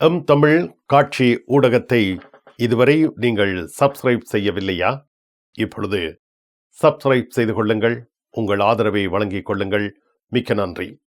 M Tamil காட்சி ஊடகத்தை இதுவரை நீங்கள் சப்ஸ்கிரைப் செய்யவில்லையா? இப்பொழுது சப்ஸ்கிரைப் செய்து கொள்ளுங்கள். உங்கள் ஆதரவை வழங்கிக் கொள்ளுங்கள். மிக்க நன்றி.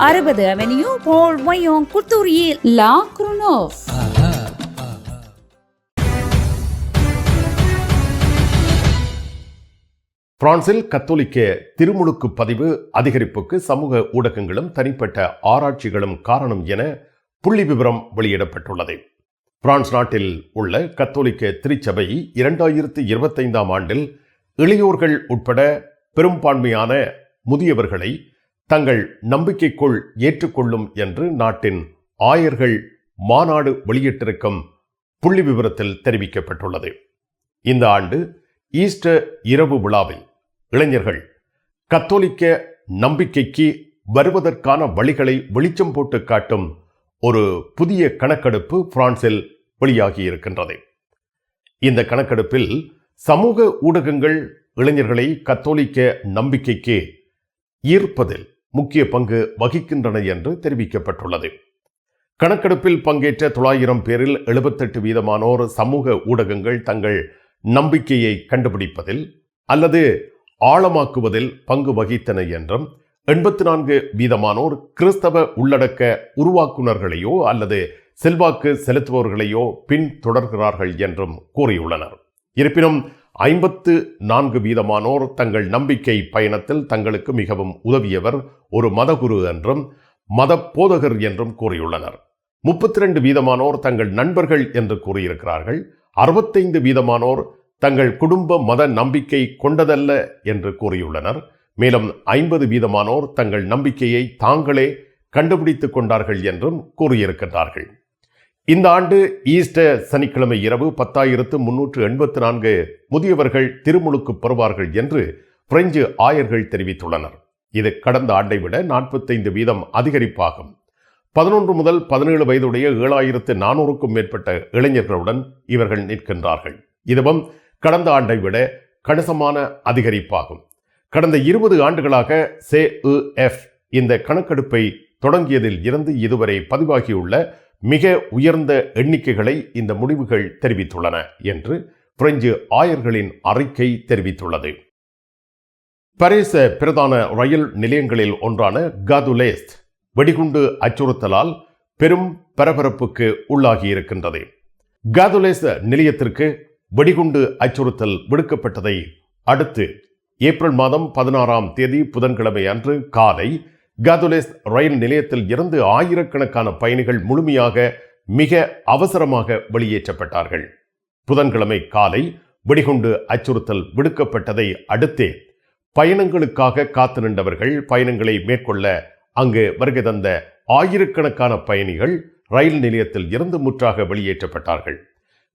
அறுபது அவென்யூ போல் ஒயோங் குத்தூரியில் லா குருனோவ் பிரான்சில் கத்தோலிக்க திருமுழுக்கு பதிவு அதிகரிப்புக்கு சமூக ஊடகங்களும் தனிப்பட்ட ஆராய்ச்சிகளும் காரணம் என புள்ளி விவரம் வெளியிடப்பட்டுள்ளது. பிரான்ஸ் நாட்டில் உள்ள கத்தோலிக்க திருச்சபை இரண்டாயிரத்தி இருபத்தைந்தாம் ஆண்டில் இளையோர்கள் உட்பட பெரும்பான்மையான முதியவர்களை தங்கள் நம்பிக்கைக்குள் ஏற்றுக்கொள்ளும் என்று நாட்டின் ஆயர்கள் மாநாடு வெளியிட்டிருக்கும் புள்ளி விவரத்தில் தெரிவிக்கப்பட்டுள்ளது. இந்த ஆண்டு ஈஸ்டர் இரவு விழாவில் இளைஞர்கள் கத்தோலிக்க நம்பிக்கைக்கு வருவதற்கான வழிகளை வெளிச்சம் போட்டு காட்டும் ஒரு புதிய கணக்கெடுப்பு பிரான்சில் வெளியாகியிருக்கின்றது. இந்த கணக்கெடுப்பில் சமூக ஊடகங்கள் இளைஞர்களை கத்தோலிக்க நம்பிக்கைக்கு ஈர்ப்பதில் முக்கிய பங்கு வகிக்கின்றன என்று தெரிவிக்கப்பட்டுள்ளது. கணக்கெடுப்பில் பங்கேற்ற தொள்ளாயிரம் பேரில் எழுபத்தெட்டு வீதமானோர் சமூக ஊடகங்கள் தங்கள் நம்பிக்கையை கண்டுபிடிப்பதில் அல்லது ஆழமாக்குவதில் பங்கு வகித்தன என்றும் எண்பத்தி நான்கு வீதமானோர் கிறிஸ்தவ உள்ளடக்க உருவாக்குநர்களையோ அல்லது செல்வாக்கு செலுத்துபவர்களையோ பின்தொடர்கிறார்கள் என்றும் கூறியுள்ளனர். இருப்பினும் ஐம்பத்து நான்கு வீதமானோர் தங்கள் நம்பிக்கை பயணத்தில் தங்களுக்கு மிகவும் உதவியவர் ஒரு மதகுரு என்றும் மத போதகர் என்றும் கூறியுள்ளனர். முப்பத்தி ரெண்டு வீதமானோர் தங்கள் நண்பர்கள் என்று கூறியிருக்கிறார்கள். அறுபத்தைந்து வீதமானோர் தங்கள் குடும்ப மத நம்பிக்கை கொண்டதல்ல என்று கூறியுள்ளனர். மேலும் ஐம்பது வீதமானோர் தங்கள் நம்பிக்கையை தாங்களே கண்டுபிடித்துக் கொண்டார்கள் என்றும் கூறியிருக்கின்றார்கள். இந்த ஆண்டு ஈஸ்டர் சனிக்கிழமை இரவு பத்தாயிரத்து முன்னூற்று எண்பத்து நான்கு முதியவர்கள் திருமுழுக்கு பெறுவார்கள் என்று பிரெஞ்சு ஆயர்கள் தெரிவித்துள்ளனர். இது கடந்த ஆண்டை விட நாற்பத்தைந்து வீதம் அதிகரிப்பாகும். பதினொன்று முதல் பதினேழு வயதுடைய ஏழாயிரத்து நானூறுக்கும் மேற்பட்ட இளைஞர்களுடன் இவர்கள் நிற்கின்றார்கள். இதுவும் கடந்த ஆண்டை விட கணிசமான அதிகரிப்பாகும். கடந்த இருபது ஆண்டுகளாக சே எஃப் இந்த கணக்கெடுப்பை தொடங்கியதில் இருந்து இதுவரை பதிவாகியுள்ள மிக உயர்ந்த எண்ணிக்கைகளை இந்த முடிவுகள் தெரிவித்துள்ளன என்று பிரெஞ்சு ஆயர்களின் அறிக்கை தெரிவித்துள்ளது. பரேச பிரதான ரயில் நிலையங்களில் ஒன்றான காதுலேஸ்ட் வெடிகுண்டு அச்சுறுத்தலால் பெரும் பரபரப்புக்கு உள்ளாகியிருக்கின்றது. காதுலேஸ் நிலையத்திற்கு வெடிகுண்டு அச்சுறுத்தல் விடுக்கப்பட்டதை அடுத்து ஏப்ரல் மாதம் பதினாறாம் தேதி புதன்கிழமை அன்று காலை காதுலேஸ் ரயில் நிலையத்தில் இருந்து ஆயிரக்கணக்கான பயணிகள் முழுமையாக மிக அவசரமாக வெளியேற்றப்பட்டார்கள். புதன்கிழமை காலை வெடிகுண்டு அச்சுறுத்தல் விடுக்கப்பட்டதை அடுத்தே பயணங்களுக்காக காத்து நின்றவர்கள் பயணங்களை மேற்கொள்ள அங்கு வருகை தந்த ஆயிரக்கணக்கான பயணிகள் ரயில் நிலையத்தில் இருந்து முற்றாக வெளியேற்றப்பட்டார்கள்.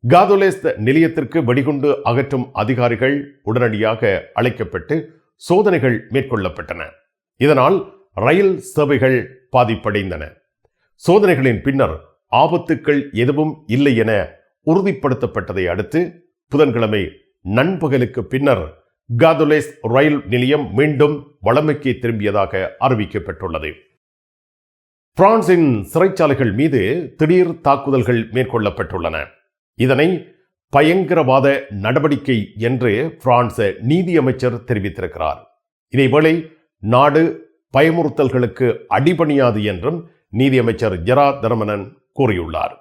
காதோலேஸ் நிலையத்திற்கு வெடிகுண்டு அகற்றும் அதிகாரிகள் உடனடியாக அழைக்கப்பட்டு சோதனைகள் மேற்கொள்ளப்பட்டன. இதனால் ரயில் சேவைகள் பாதிப்படைந்தன. சோதனைகளின் பின்னர் ஆபத்துக்கள் எதுவும் இல்லை என உறுதிப்படுத்தப்பட்டதை அடுத்து புதன்கிழமை நண்பகலுக்கு பின்னர் காதுலேஸ் ரயில் நிலையம் மீண்டும் வளமைக்கு திரும்பியதாக அறிவிக்கப்பட்டுள்ளது. பிரான்சின் சிறைச்சாலைகள் மீது திடீர் தாக்குதல்கள் மேற்கொள்ளப்பட்டுள்ளன. இதனை பயங்கரவாத நடவடிக்கை என்று பிரான்ஸ் நீதியமைச்சர் தெரிவித்திருக்கிறார். இதேவேளை நாடு பயமுறுத்தல்களுக்கு அடிபணியாது என்றும் நீதியமைச்சர் ஜெரா தர்மனன் கூறியுள்ளார்.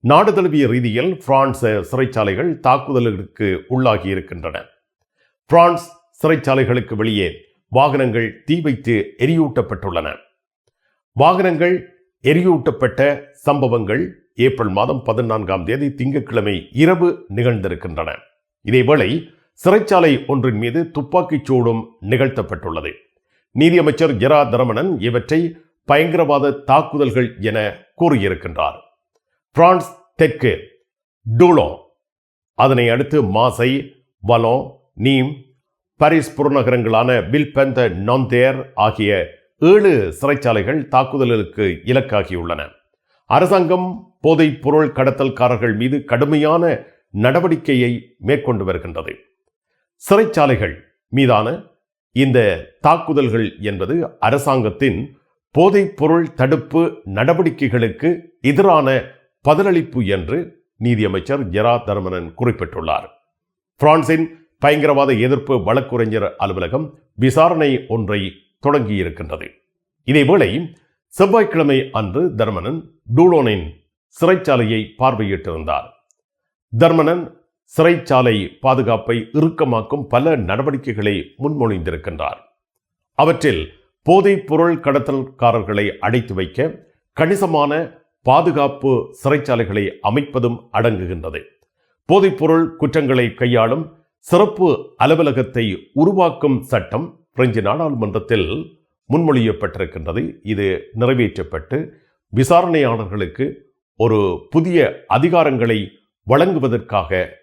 நாடு தழுவிய ரீதியில் பிரான்ஸ் சிறைச்சாலைகள் தாக்குதல்களுக்கு உள்ளாகி இருக்கின்றன. பிரான்ஸ் சிறைச்சாலைகளுக்கு வெளியே வாகனங்கள் தீ வைத்து எரியூட்டப்பட்டுள்ளன. வாகனங்கள் எரியூட்டப்பட்ட சம்பவங்கள் ஏப்ரல் மாதம் பதினான்காம் தேதி திங்கட்கிழமை இரவு நிகழ்ந்திருக்கின்றன. இதேவேளை சிறைச்சாலை ஒன்றின் மீது துப்பாக்கிச் சூடும் நிகழ்த்தப்பட்டுள்ளது. நீதியமைச்சர் ஜெரா தரமணன் இவற்றை பயங்கரவாத தாக்குதல்கள் என கூறியிருக்கின்றார். பிரான்ஸ் தெற்கு டூலோ அதனை அடுத்து மாசை வலோ நீம் பாரிஸ் புறநகரங்களான வில்பெந்த நொந்தேர் ஆகிய ஏழு சிறைச்சாலைகள் தாக்குதலுக்கு இலக்காகியுள்ளன. அரசாங்கம் போதைப் பொருள் கடத்தல்காரர்கள் மீது கடுமையான நடவடிக்கையை மேற்கொண்டு வருகின்றது. சிறைச்சாலைகள் மீதான இந்த தாக்குதல்கள் என்பது அரசாங்கத்தின் போதைப்பொருள் தடுப்பு நடவடிக்கைகளுக்கு எதிரான பதிலளிப்பு என்று நீதியமைச்சர் ஜெரா தர்மனன் குறிப்பிட்டுள்ளார். பிரான்சின் பயங்கரவாத எதிர்ப்பு வழக்குரைஞர் அலுவலகம் விசாரணை ஒன்றை தொடங்கியிருக்கின்றது. இதேவேளை செவ்வாய்க்கிழமை அன்று தர்மனன் டூலோனின் சிறைச்சாலையை பார்வையிட்டிருந்தார். தர்மனன் சிறைச்சாலை பாதுகாப்பை இறுக்கமாக்கும் பல நடவடிக்கைகளை முன்மொழிந்திருக்கின்றார். அவற்றில் போதைப் பொருள் கடத்தல்காரர்களை அடைத்து வைக்க கணிசமான பாதுகாப்பு சிறைச்சாலைகளை அமைப்பதும் அடங்குகின்றது. போதைப்பொருள் குற்றங்களை கையாளும் சிறப்பு அலுவலகத்தை உருவாக்கும் சட்டம் பிரெஞ்சு நாடாளுமன்றத்தில் முன்மொழியப்பட்டிருக்கின்றது. இது நிறைவேற்றப்பட்டு விசாரணையாளர்களுக்கு ஒரு புதிய அதிகாரங்களை வழங்குவதற்காக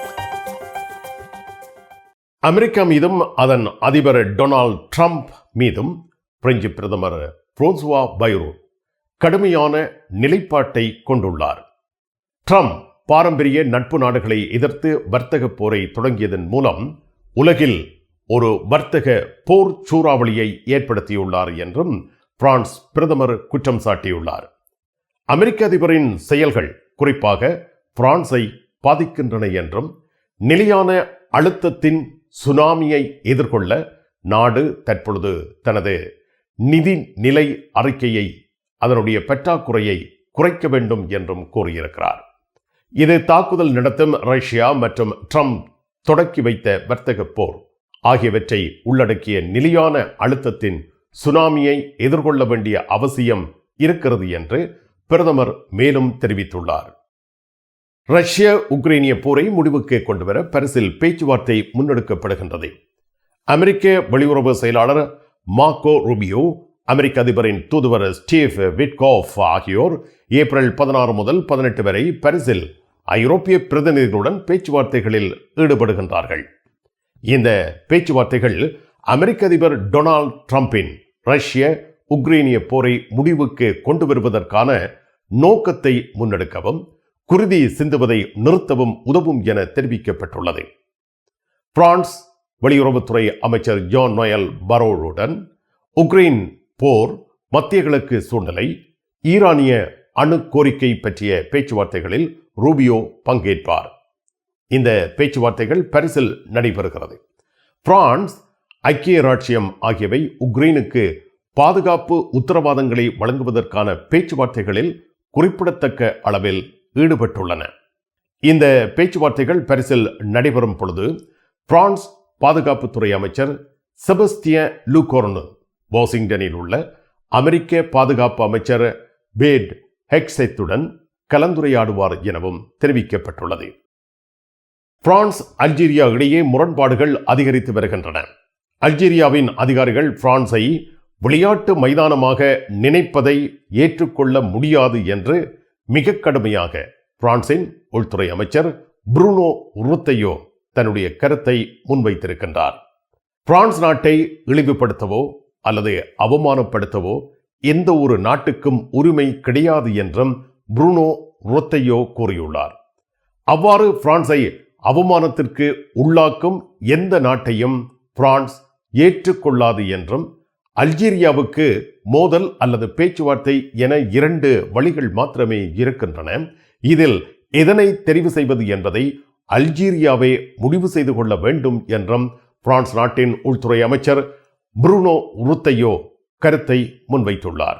அமெரிக்கா மீதும் அதன் அதிபர் டொனால்ட் ட்ரம்ப் மீதும் பிரெஞ்சு பிரதமர் புரோன்சுவா பைரோ கடுமையான நிலைப்பாட்டை கொண்டுள்ளார். ட்ரம்ப் பாரம்பரிய நட்பு நாடுகளை எதிர்த்து வர்த்தக போரை தொடங்கியதன் மூலம் உலகில் ஒரு வர்த்தக போர் சூறாவளியை ஏற்படுத்தியுள்ளார் என்றும் பிரான்ஸ் பிரதமர் குற்றம் சாட்டியுள்ளார். அமெரிக்க அதிபரின் செயல்கள் குறிப்பாக பிரான்ஸை பாதிக்கின்றன என்றும் நிலையான அழுத்தத்தின் சுனாமியை எதிர்கொள்ள நாடு தற்பொழுது தனது நிதி நிலை அறிக்கையை அதனுடைய பற்றாக்குறையை குறைக்க வேண்டும் என்றும் கூறியிருக்கிறார் இது தாக்குதல் நடத்தும் ரஷ்யா மற்றும் ட்ரம்ப் தொடக்கி வைத்த வர்த்தக போர் ஆகியவற்றை உள்ளடக்கிய நிலையான அழுத்தத்தின் சுனாமியை எதிர்கொள்ள வேண்டிய அவசியம் இருக்கிறது என்று பிரதமர் மேலும் தெரிவித்துள்ளார். ரஷ்ய உக்ரைனிய போரை முடிவுக்கு கொண்டுவர பரிசில் பேச்சுவார்த்தை முன்னெடுக்கப்படுகின்றது. அமெரிக்க வெளியுறவு செயலாளர் மார்க்கோ ரூபியோ அமெரிக்க அதிபரின் தூதுவர் ஸ்டீவ் விட்காஃப் ஆகியோர் ஏப்ரல் பதினாறு முதல் பதினெட்டு வரை பரிசில் ஐரோப்பிய பிரதிநிதிகளுடன் பேச்சுவார்த்தைகளில் ஈடுபடுகின்றார்கள். இந்த பேச்சுவார்த்தைகள் அமெரிக்க அதிபர் டொனால்ட் ட்ரம்பின் ரஷ்ய உக்ரைனிய போரை முடிவுக்கு கொண்டு வருவதற்கான நோக்கத்தை முன்னெடுக்கவும் குருதி சிந்துவதை நிறுத்தவும் உதவும் என தெரிவிக்கப்பட்டுள்ளது. பிரான்ஸ் வெளியுறவுத்துறை அமைச்சர் ஜான் நோயல் பரோடுடன் உக்ரைன் போர் மத்திய கிழக்கு சூழ்நிலை ஈரானிய அணு கோரிக்கை பற்றிய பேச்சுவார்த்தைகளில் ரூபியோ பங்கேற்பார். இந்த பேச்சுவார்த்தைகள் பரிசில் நடைபெறுகிறது. பிரான்ஸ் ஐக்கிய ராட்சியம் ஆகியவை உக்ரைனுக்கு பாதுகாப்பு உத்தரவாதங்களை வழங்குவதற்கான பேச்சுவார்த்தைகளில் குறிப்பிடத்தக்க அளவில் ஈடுபட்டுள்ளன. இந்த பேச்சுவார்த்தைகள் பரிசில் நடைபெறும் பொழுது பிரான்ஸ் பாதுகாப்புத்துறை அமைச்சர் செபஸ்திய லூகோர்னு வாஷிங்டனில் உள்ள அமெரிக்க பாதுகாப்பு அமைச்சர் பேட் ஹெக்ஸெத்துடன் கலந்துரையாடுவார் எனவும் தெரிவிக்கப்பட்டுள்ளது. பிரான்ஸ் அல்ஜீரியா இடையே முரண்பாடுகள் அதிகரித்து வருகின்றன. அல்ஜீரியாவின் அதிகாரிகள் பிரான்ஸை விளையாட்டு மைதானமாக நினைப்பதை ஏற்றுக்கொள்ள முடியாது என்று மிக கடுமையாக பிரான்சின் உள்துறை அமைச்சர் புருனோ உருத்தையோ தன்னுடைய கருத்தை முன்வைத்திருக்கின்றார். பிரான்ஸ் நாட்டை இழிவுபடுத்தவோ அல்லது அவமானப்படுத்தவோ எந்த ஒரு நாட்டுக்கும் உரிமை கிடையாது என்றும் புருனோ ரொத்தையோ கூறியுள்ளார். அவ்வாறு பிரான்ஸை அவமானத்திற்கு உள்ளாக்கும் எந்த நாட்டையும் பிரான்ஸ் ஏற்றுக்கொள்ளாது என்றும் அல்ஜீரியாவுக்கு மோதல் அல்லது பேச்சுவார்த்தை என இரண்டு வழிகள் மாத்திரமே இருக்கின்றன. இதில் எதனை தெரிவு செய்வது என்பதை அல்ஜீரியாவே முடிவு செய்து கொள்ள வேண்டும் என்றும் பிரான்ஸ் நாட்டின் உள்துறை அமைச்சர் புருனோ உருத்தையோ கருத்தை முன்வைத்துள்ளார்.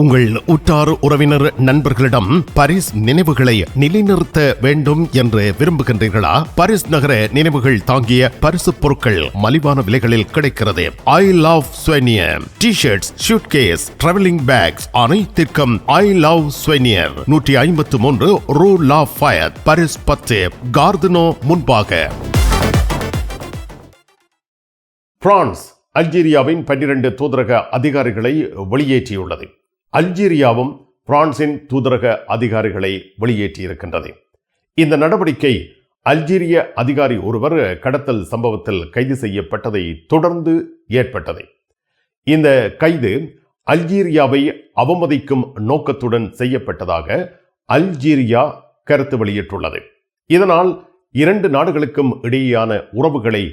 உங்கள் உற்றார் உறவினர் நண்பர்களிடம் பரிஸ் நினைவுகளை நிலைநிறுத்த வேண்டும் என்று விரும்புகின்றீர்களா? பரிஸ் நகர நினைவுகள் தாங்கிய பரிசு பொருட்கள் மலிவான விலைகளில் கிடைக்கிறது. I love souvenir T shirts suitcase travelling bags அனைத்திற்கும் ஐ லவ் ஸ்வெனியர் நூற்றி ஐம்பத்து மூன்று ரூ லா ஃபயர் பரிஸ் பத்து. கார்தனோ முன்பாக. பிரான்ஸ் அல்ஜீரியாவின் பன்னிரண்டு தூதரக அதிகாரிகளை வெளியேற்றியுள்ளது. அல்ஜீரியாவும் பிரான்சின் தூதரக அதிகாரிகளை வெளியேற்றியிருக்கின்றது. இந்த நடவடிக்கை அல்ஜீரிய அதிகாரி ஒருவர் கடத்தல் சம்பவத்தில் கைது செய்யப்பட்டதை தொடர்ந்து ஏற்பட்டது. இந்த கைது அல்ஜீரியாவை அவமதிக்கும் நோக்கத்துடன் செய்யப்பட்டதாக அல்ஜீரியா கருத்து வெளியிட்டுள்ளது. இதனால் இரண்டு நாடுகளுக்கும் இடையேயான உறவுகளை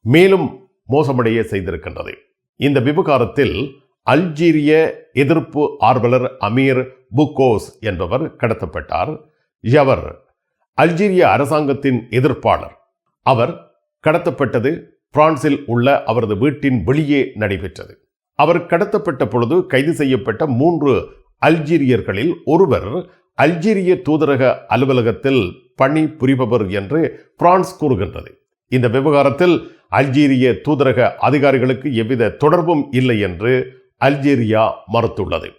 மேலும் மோசமடைய செய்திருக்கின்றது. இந்த விவகாரத்தில் அல்ஜீரிய எதிர்ப்பு ஆர்வலர் அமீர் புக்கோஸ் என்பவர் கடத்தப்பட்டார். யவர் அல்ஜீரிய அரசாங்கத்தின் எதிர்ப்பாளர். அவர் கடத்தப்பட்டது பிரான்சில் உள்ள அவரது வீட்டின் வெளியே நடைபெற்றது. அவர் கடத்தப்பட்ட பொழுது கைது செய்யப்பட்ட மூன்று அல்ஜீரியர்களில் ஒருவர் அல்ஜீரிய தூதரக அலுவலகத்தில் பணி புரிபவர் என்று பிரான்ஸ் கூறுகின்றது. இந்த விவகாரத்தில் அல்ஜீரிய தூதரக அதிகாரிகளுக்கு எவ்வித தொடர்பும் இல்லை என்று அல்ஜீரியா மறுத்துள்ளது.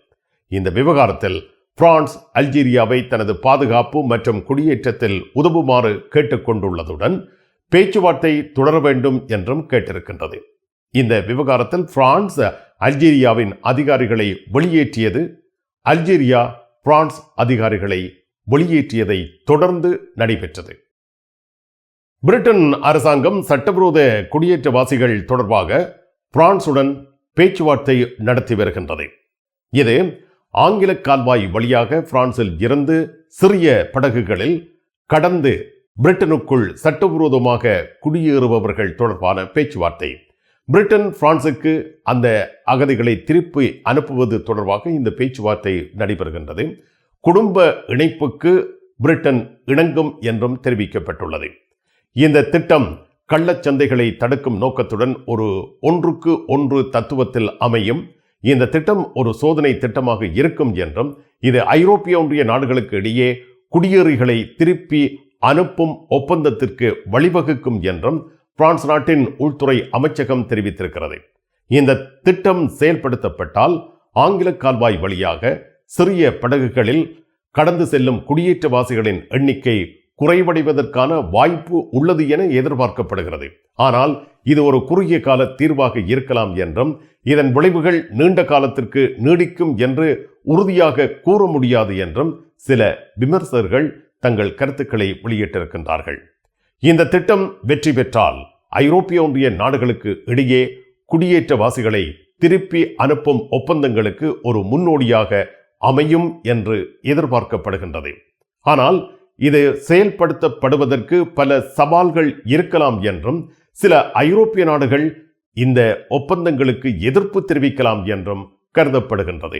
இந்த விவகாரத்தில் பிரான்ஸ் அல்ஜீரியாவை தனது பாதுகாப்பு மற்றும் குடியேற்றத்தில் உதவுமாறு கேட்டுக்கொண்டுள்ளதுடன் பேச்சுவார்த்தை தொடர வேண்டும் என்றும் கேட்டிருக்கின்றது. இந்த விவகாரத்தில் பிரான்ஸ் அல்ஜீரியாவின் அதிகாரிகளை வெளியேற்றியது அல்ஜீரியா பிரான்ஸ் அதிகாரிகளை வெளியேற்றியதை தொடர்ந்து நடைபெற்றது. பிரிட்டன் அரசாங்கம் சட்டவிரோத குடியேற்றவாசிகள் தொடர்பாக பிரான்சுடன் பேச்சுவார்த்தை நடத்தி வருகின்றது இது ஆங்கில கால்வாய் வழியாக பிரான்சில் இருந்து சிறிய படகுகளில் கடந்து பிரிட்டனுக்குள் சட்டவிரோதமாக குடியேறுபவர்கள் தொடர்பான பேச்சுவார்த்தை. பிரிட்டன் பிரான்சுக்கு அந்த அகதிகளை திருப்பி அனுப்புவது தொடர்பாக இந்த பேச்சுவார்த்தை நடைபெறுகின்றது. குடும்ப இணைப்புக்கு பிரிட்டன் இணங்கும் என்றும் தெரிவிக்கப்பட்டுள்ளது. இந்த திட்டம் கள்ளச்சந்தைகளை தடுக்கும் நோக்கத்துடன் ஒரு ஒன்றுக்கு ஒன்று தத்துவத்தில் அமையும். இந்த திட்டம் ஒரு சோதனை திட்டமாக இருக்கும் என்றும் இது ஐரோப்பிய ஒன்றிய நாடுகளுக்கு இடையே குடியேறிகளை திருப்பி அனுப்பும் ஒப்பந்தத்திற்கு வழிவகுக்கும் என்றும் பிரான்ஸ் நாட்டின் உள்துறை அமைச்சகம் தெரிவித்திருக்கிறது. இந்த திட்டம் செயல்படுத்தப்பட்டால் ஆங்கில கால்வாய் வழியாக சிறிய படகுகளில் கடந்து செல்லும் குடியேற்றவாசிகளின் எண்ணிக்கை குறைவடைவதற்கான வாய்ப்பு உள்ளது என எதிர்பார்க்கப்படுகிறது. ஆனால் இது ஒரு குறுகிய கால தீர்வாக இருக்கலாம் என்றும் இதன் விளைவுகள் நீண்ட காலத்திற்கு நீடிக்கும் என்று உறுதியாக கூற முடியாது என்றும் சில விமர்சகர்கள் தங்கள் கருத்துக்களை வெளியிட்டிருக்கின்றார்கள். இந்த திட்டம் வெற்றி பெற்றால் ஐரோப்பிய ஒன்றிய நாடுகளுக்கு இடையே குடியேற்றவாசிகளை திருப்பி அனுப்பும் ஒப்பந்தங்களுக்கு ஒரு முன்னோடியாக அமையும் என்று எதிர்பார்க்கப்படுகின்றது. ஆனால் இது செயல்படுத்தப்படுவதற்கு பல சவால்கள் இருக்கலாம் என்றும் சில ஐரோப்பிய நாடுகள் இந்த ஒப்பந்தங்களுக்கு எதிர்ப்பு தெரிவிக்கலாம் என்றும் கருதப்படுகின்றது.